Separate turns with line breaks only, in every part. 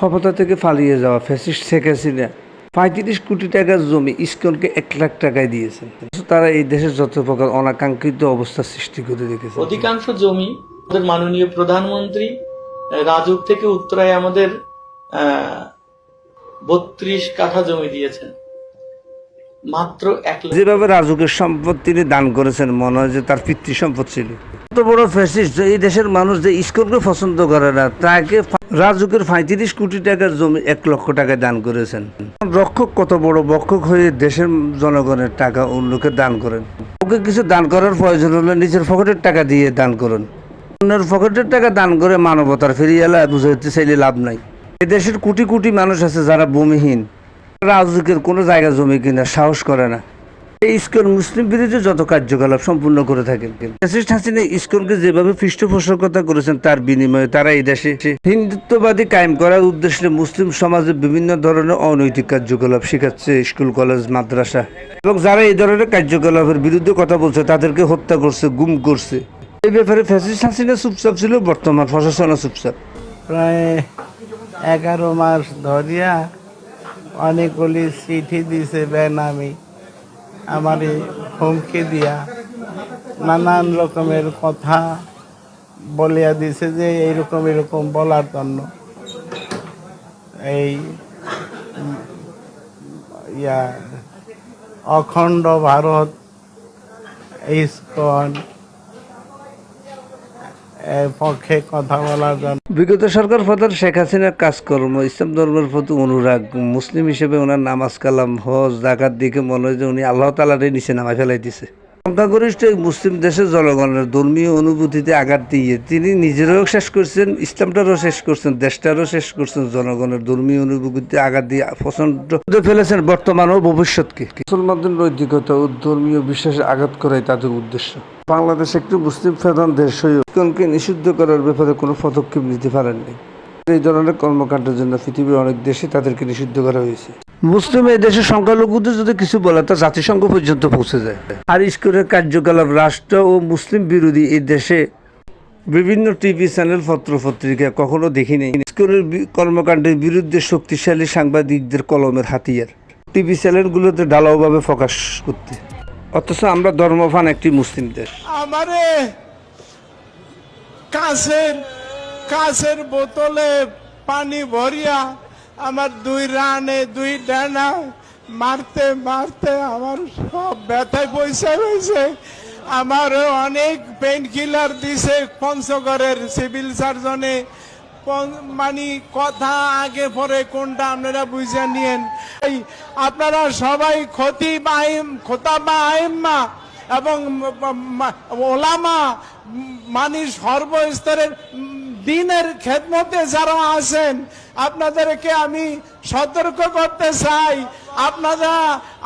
ক্ষমতা থেকে পালিয়ে যাওয়া ফ্যাসিস্ট শেখ হাসিনা পঁয়ত্রিশ কোটি টাকার জমি ইস্কনকে এক লাখ টাকায় দিয়েছেন। তারা এই দেশের যত প্রকার অনাকাঙ্ক্ষিত অবস্থা সৃষ্টি করে রেখেছে।
অধিকাংশ জমি আমাদের মাননীয় প্রধানমন্ত্রী রাজুক থেকে উত্তরায় আমাদের বত্রিশ কাঠা জমি দিয়েছেন। মাত্র এক
যেভাবে রাজুকের সম্পদ তিনি দান করেছেন মনে হয় যে তার পিতৃ সম্পদ ছিল। এত বড় ফ্যাসিস্ট এই দেশের মানুষ যে ইস্কনকে পছন্দ করে না তাকে রাজুকের পঁয়ত্রিশ কোটি টাকার জমি এক লক্ষ টাকায় দান করেছেন। রক্ষক কত বড় বক্ষক হয়ে দেশের জনগণের টাকা অন্যকে দান করেন। ওকে কিছু দান করার প্রয়োজন হলে নিজের পকেটের টাকা দিয়ে দান করেন। অন্যের পকেটের টাকা দান করে মানবতার ফিরিয়ে এলা বুঝাইতে চাইলে লাভ নাই। এ দেশের কোটি কোটি মানুষ আছে যারা ভূমিহীন। রাজুকের কোনো জায়গা জমি কিনা সাহস করে না। এই ইস্কন মুসলিম বিরোধী যত কার্যকলাপ সম্পূর্ণ করে থাকেন ফ্যাসিস্ট হাসিনা ইস্কনকে যেভাবে পৃষ্ঠপোষকতা করেছেন, তার বিনিময়ে তারা এই দেশে হিন্দুত্ববাদী কায়েম করার উদ্দেশ্যে মুসলিম সমাজে বিভিন্ন ধরনের অনৈতিক কার্যকলাপ শেখাচ্ছে স্কুল, কলেজ, মাদ্রাসা। এবং যারা এই ধরনের কার্যকলাপের বিরুদ্ধে কথা বলছে, তাদেরকে হত্যা করছে, গুম করছে। এই ব্যাপারে ফ্যাসিস্ট হাসিনা চুপচাপ ছিল, বর্তমান প্রশাসনও চুপচাপ।
প্রায় এগারো মাস ধরিয়া অনেকগুলি চিঠি দিছে বেনামি। আমারে হুমকি দিয়া নানান রকমের কথা বলিয়া দিছে যে এইরকম এরকম বলার জন্য। এই ইয়া অখণ্ড ভারত ইস্কন পক্ষে কথা বলার জন্য।
বিগত সরকার প্রধান শেখ হাসিনার কাজকর্ম, ইসলাম ধর্মের প্রতি অনুরাগ, মুসলিম হিসেবে ওনার নামাজ, কালাম, হজ জাকাত দিকে মনে হয় যে উনি আল্লাহ তালারে নিচে নামাই ফেলাই দিছে সংখ্যাগরিষ্ঠ এই মুসলিম দেশের জনগণের ধর্মীয় অনুভূতিতে আঘাত দিয়ে তিনি নিজেরাও শেষ করছেন, ইসলামটারও শেষ করছেন, দেশটারও শেষ করছেন জনগণের ধর্মীয় অনুভূতিতে আঘাত দিয়ে প্রচণ্ড ফেলেছেন বর্তমান ও ভবিষ্যৎকে। মুসলমানদের নৈতিকতা ও ধর্মীয় বিশ্বাসে আঘাত করাই তাদের উদ্দেশ্য। বাংলাদেশ একটি মুসলিম প্রধান দেশ ইসকনকে নিষিদ্ধ করার ব্যাপারে কোনো পদক্ষেপ নিতে পারেননি। এই ধরনের কর্মকাণ্ডের জন্য পৃথিবীর অনেক দেশে তাদেরকে নিষিদ্ধ করা হয়েছে। মুসলিম এই দেশের সংখ্যালঘুদের যদি কিছু বলে, তা জাতিসংঘ পর্যন্ত পৌঁছে যায়। আর ইস্কনের কার্যকলাপ রাষ্ট্র ও মুসলিম বিরোধী এই দেশে বিভিন্ন টিভি চ্যানেল পত্র পত্রিকা কখনো দেখিনি। ইস্কনের বি- কর্মকাণ্ডের বিরুদ্ধে শক্তিশালী সাংবাদিকদের কলমের হাতিয়ার। টিভি চ্যানেলগুলোতে ঢালাওভাবে প্রকাশ করতে। অথচ আমরা ধর্মফান একটি মুসলিম দেশ।
আমারে কাছের কাছের বোতলে পানি ভরিয়া আমার দুই রানে, দুই ডানা, মারতে মারতে আমার সব ব্যথায় পয়সা হয়েছে আমার অনেক পেইন কিলার দিছে পঞ্চগড়ের সিভিল সার্জনে মানে কথা আগে পরে কোনটা আপনারা বুঝে নিয়েন। আপনারা সবাই ক্ষতি খোতা বা আইম্মা এবং ওলামা মানে সর্বস্তরের দিনের খেদমতে যারা আছেন, আপনাদেরকে আমি সতর্ক করতে চাই। আপনারা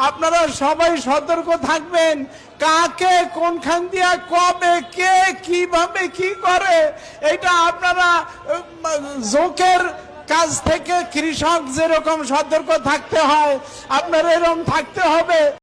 আপনারা সবাই সতর্ক থাকবেন। কাকে, কোনখান দিয়া কবে, কে কীভাবে কি করে, এটা আপনারা জোকের কাজ থেকে কৃষক যেরকম সতর্ক থাকতে হয়, আপনার এরকম থাকতে হবে।